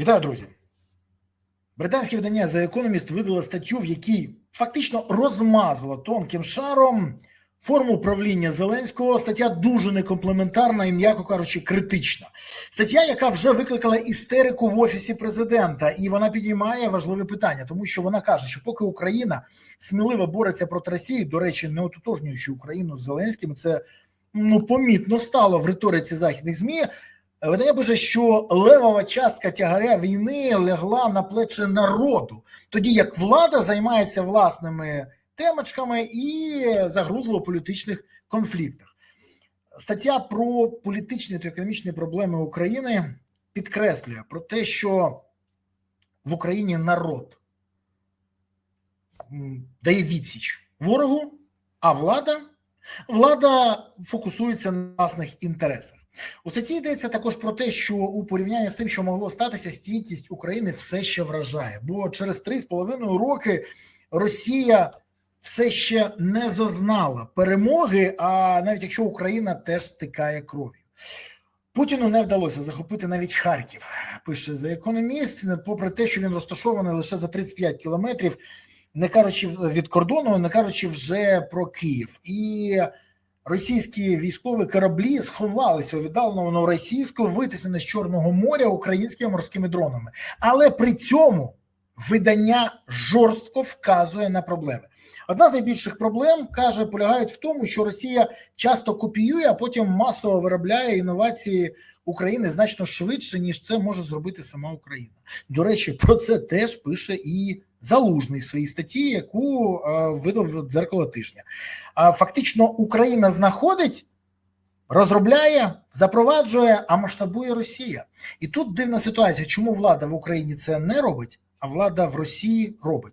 Вітаю, друзі. Британське видання The Economist видало статтю, в якій фактично розмазало тонким шаром форму правління Зеленського. Стаття дуже некомплементарна і, м'яко кажучи, критична. Стаття, яка вже викликала істерику в офісі президента, і вона підіймає важливе питання, тому що вона каже, що поки Україна сміливо бореться проти Росії, до речі, не ототожнюючи Україну з Зеленським, це ну помітно стало в риториці західних змі. Видання пише, що левова частка тягаря війни лягла на плечі народу, тоді як влада займається власними темочками і загрузла у політичних конфліктах. Стаття про політичні та економічні проблеми України підкреслює про те, що в Україні народ дає відсіч ворогу, а влада, влада фокусується на власних інтересах. У статті йдеться також про те, що у порівнянні з тим, що могло статися, стійкість України все ще вражає. Бо через три з половиною роки Росія все ще не зазнала перемоги. А навіть якщо Україна теж стикає кров'ю, Путіну не вдалося захопити навіть Харків. Пише за економіст, попри те, що він розташований лише за 35 кілометрів, не кажучи від кордону, не кажучи вже про Київ і. Російські військові кораблі сховалися у віддаленому російську витиснені з Чорного моря українськими морськими дронами, але при цьому видання жорстко вказує на проблеми. Одна з найбільших проблем каже полягають в тому, що Росія часто копіює, а потім масово виробляє інновації України значно швидше, ніж це може зробити сама Україна. До речі, про це теж пише і Залужний в своїй статті, яку е, видав дзеркало тижня. А фактично Україна знаходить, розробляє, запроваджує, а масштабує Росія. І тут дивна ситуація, чому влада в Україні це не робить, а влада в Росії робить.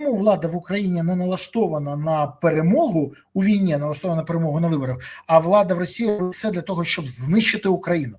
Чому влада в Україні не налаштована на перемогу у війні, налаштована на перемогу на виборах, а влада в Росії все для того, щоб знищити Україну.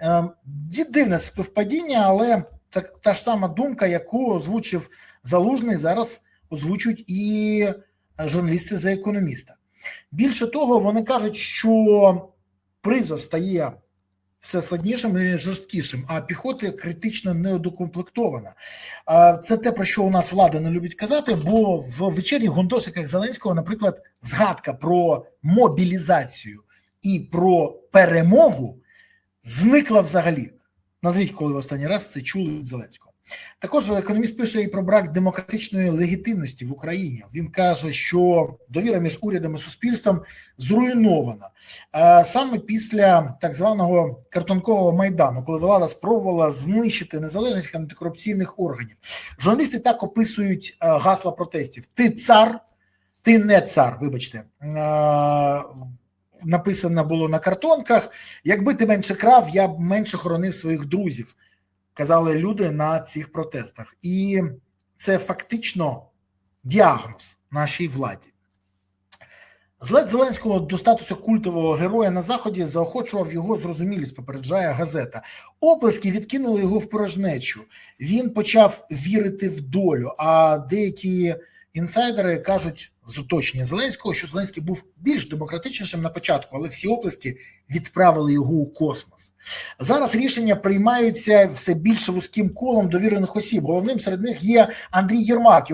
Е, дивне співпадіння, але це та ж сама думка, яку озвучив Залужний, зараз озвучують і журналісти за економіста. Більше того, вони кажуть, що призов стає все складнішим і жорсткішим, а піхота критично недокомплектована. Це те, про що у нас влада не любить казати, бо в вечірніх гондосиках Зеленського, наприклад, згадка про мобілізацію і про перемогу зникла взагалі. Назвіть, коли в останній раз це чули Зеленського. Також економіст пише і про брак демократичної легітимності в Україні. Він каже, що довіра між урядом і суспільством зруйнована саме після так званого картонкового майдану, коли влада спробувала знищити незалежність антикорупційних органів. Журналісти так описують гасла протестів: Ти цар, ти не цар. Вибачте. Написано було на картонках: якби ти менше крав, я б менше хоронив своїх друзів казали люди на цих протестах, і це фактично діагноз нашій владі. Злет Зеленського до статусу культового героя на заході заохочував його зрозумілість, попереджає газета. Оплески відкинули його в порожнечу. Він почав вірити в долю. А деякі інсайдери кажуть з оточення Зеленського, що Зеленський був більш демократичнішим на початку, але всі оплески відправили його у космос. Зараз рішення приймаються все більше вузьким колом довірених осіб. Головним серед них є Андрій Єрмак,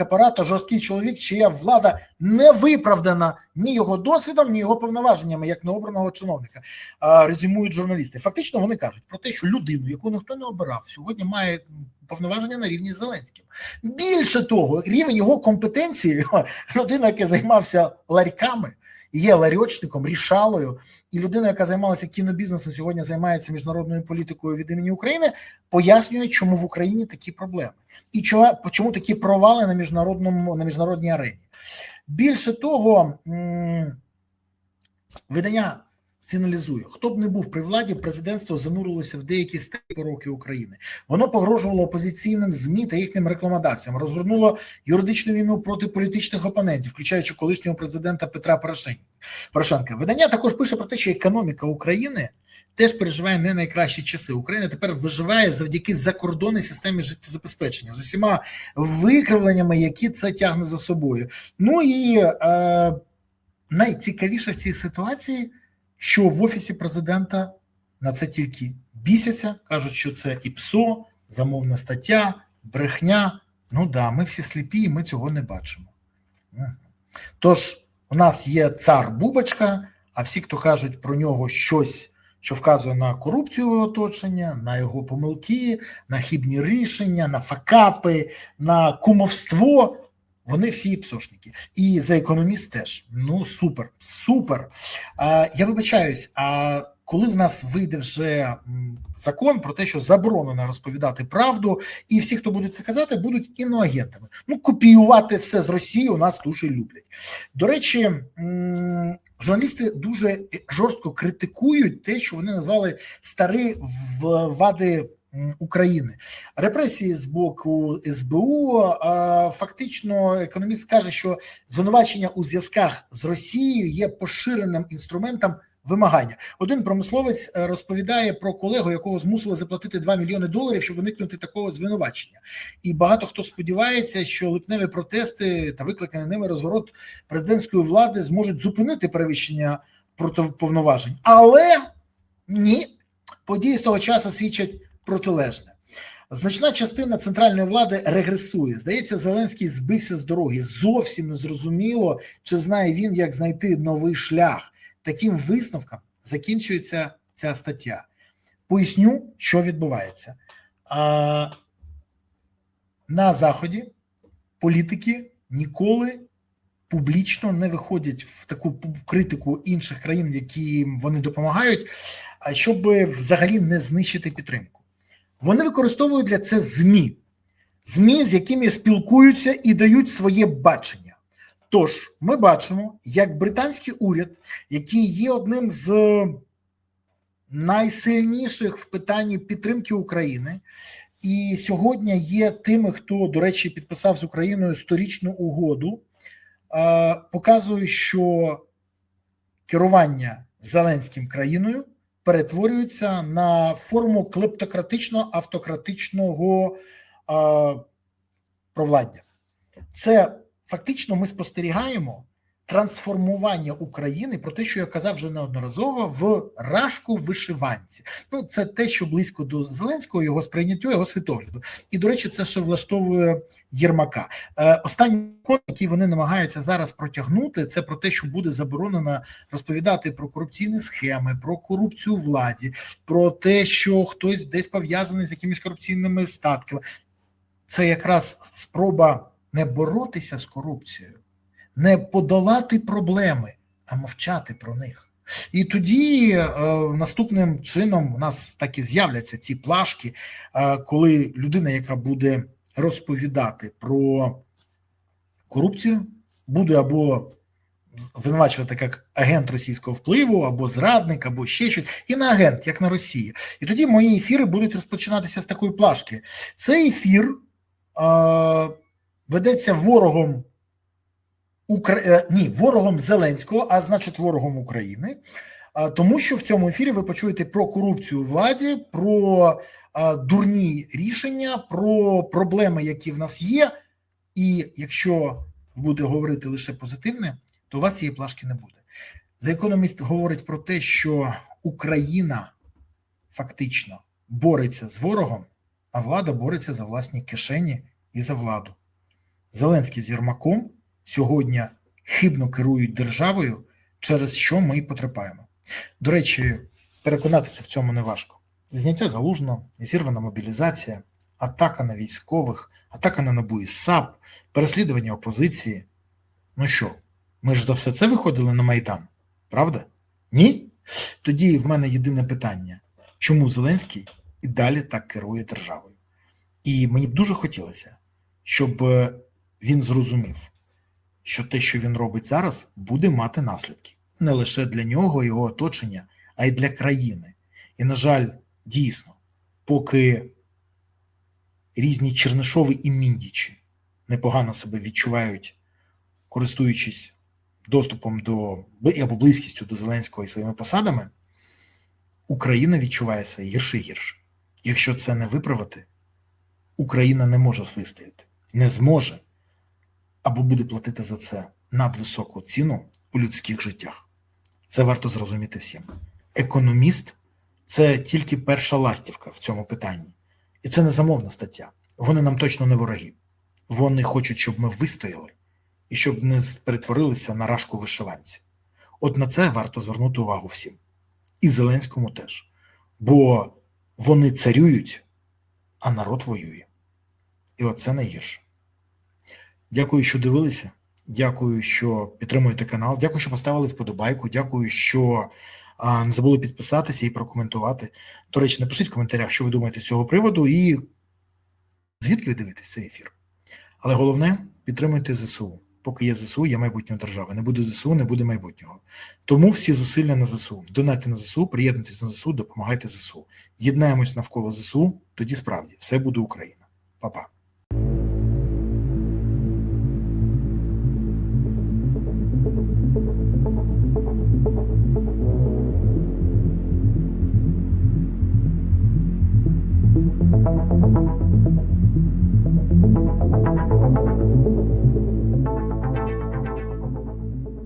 апарату, жорсткий чоловік, чия влада не виправдана ні його досвідом, ні його повноваженнями як необраного чиновника. Резюмують журналісти. Фактично вони кажуть про те, що людину, яку ніхто не обирав, сьогодні має повноваження на рівні з Зеленським. Більше того, рівень його компетенції, людина, яка займався ларьками, є ларьочником, рішалою, і людина, яка займалася кінобізнесом, сьогодні займається міжнародною політикою від імені України, пояснює, чому в Україні такі проблеми і чому, чому такі провали на міжнародному на міжнародній арені. Більше того, видання фіналізує, хто б не був при владі, президентство занурилося в деякі старі пороки України. Воно погрожувало опозиційним змі та їхнім рекламодаціям, розгорнуло юридичну війну проти політичних опонентів, включаючи колишнього президента Петра Порошенка. Видання також пише про те, що економіка України. Теж переживає не найкращі часи. Україна тепер виживає завдяки закордонній системі життєзабезпечення з усіма викривленнями, які це тягне за собою. Ну і е, найцікавіше в цій ситуації що в офісі президента на це тільки бісяться, кажуть, що це і ПСО, замовна стаття, брехня. Ну да, ми всі сліпі, і ми цього не бачимо. Тож, у нас є цар Бубочка, а всі, хто кажуть про нього щось, що вказує на корупцію його оточення, на його помилки, на хибні рішення, на факапи, на кумовство. Вони всі псошники. І за економіст теж. Ну, супер, супер. А, я вибачаюсь, а коли в нас вийде вже закон про те, що заборонено розповідати правду, і всі, хто будуть це казати, будуть іноагентами. Ну, копіювати все з Росії у нас дуже люблять. До речі, журналісти дуже жорстко критикують те, що вони назвали старі вади України. Репресії з боку СБУ. Фактично, економіст каже, що звинувачення у зв'язках з Росією є поширеним інструментом. Вимагання один промисловець е, розповідає про колегу, якого змусили заплатити 2 мільйони доларів, щоб уникнути такого звинувачення. І багато хто сподівається, що липневі протести та викликаний ними розворот президентської влади зможуть зупинити перевищення повноважень. Але ні, події з того часу свідчать протилежне. Значна частина центральної влади регресує. Здається, Зеленський збився з дороги. Зовсім не зрозуміло, чи знає він, як знайти новий шлях. Таким висновком закінчується ця стаття. Поясню, що відбувається. А, на Заході політики ніколи публічно не виходять в таку критику інших країн, які вони допомагають, щоб взагалі не знищити підтримку. Вони використовують для це ЗМІ, ЗМІ, з якими спілкуються і дають своє бачення. Тож, ми бачимо, як британський уряд, який є одним з найсильніших в питанні підтримки України, і сьогодні є тими, хто, до речі, підписав з Україною сторічну угоду, показує, що керування Зеленським країною перетворюється на форму клептократично автократичного провладдя. Це фактично ми спостерігаємо трансформування України про те, що я казав вже неодноразово в рашку вишиванці. Ну це те, що близько до Зеленського, його сприйняття, його світогляду. І до речі, це ще влаштовує Єрмака. Е, Останній код, який вони намагаються зараз протягнути, це про те, що буде заборонено розповідати про корупційні схеми, про корупцію владі, про те, що хтось десь пов'язаний з якимись корупційними статками. Це якраз спроба не боротися з корупцією, не подолати проблеми, а мовчати про них. І тоді е, наступним чином у нас так і з'являться ці плашки, е, коли людина, яка буде розповідати про корупцію, буде або звинувачувати як агент російського впливу, або зрадник, або ще щось, і на агент, як на Росії. І тоді мої ефіри будуть розпочинатися з такої плашки. Цей ефір е, ведеться ворогом. Укра... Ні, ворогом Зеленського, а значить, ворогом України, тому що в цьому ефірі ви почуєте про корупцію у владі, про дурні рішення, про проблеми, які в нас є. І якщо буде говорити лише позитивне, то у вас цієї плашки не буде. За економіст говорить про те, що Україна фактично бореться з ворогом, а влада бореться за власні кишені і за владу. Зеленський з Єрмаком сьогодні хибно керують державою, через що ми і потерпаємо. До речі, переконатися в цьому не важко. Зняття залужно, зірвана мобілізація, атака на військових, атака на НАБУ і САП, переслідування опозиції. Ну що, ми ж за все це виходили на Майдан, правда? Ні? Тоді в мене єдине питання: чому Зеленський і далі так керує державою? І мені б дуже хотілося, щоб він зрозумів, що те, що він робить зараз, буде мати наслідки не лише для нього, його оточення, а й для країни. І, на жаль, дійсно, поки різні Чернишови і Міндічі непогано себе відчувають, користуючись доступом до або близькістю до Зеленського і своїми посадами, Україна відчувається гірше і гірше. Якщо це не виправити, Україна не може вистояти, не зможе або буде платити за це надвисоку ціну у людських життях. Це варто зрозуміти всім. Економіст це тільки перша ластівка в цьому питанні. І це не замовна стаття. Вони нам точно не вороги. Вони хочуть, щоб ми вистояли і щоб не перетворилися на рашку вишиванці. От на це варто звернути увагу всім. І Зеленському теж. Бо вони царюють, а народ воює. І оце найгірше. Дякую, що дивилися. Дякую, що підтримуєте канал. Дякую, що поставили вподобайку. Дякую, що а, не забули підписатися і прокоментувати. До речі, напишіть в коментарях, що ви думаєте з цього приводу, і звідки ви дивитесь цей ефір. Але головне підтримуйте ЗСУ. Поки є ЗСУ, є майбутнє держави. Не буде ЗСУ, не буде майбутнього. Тому всі зусилля на ЗСУ. Донайте на ЗСУ, приєднуйтесь на ЗСУ, допомагайте ЗСУ. Єднаємось навколо ЗСУ. Тоді справді все буде Україна. Па-па.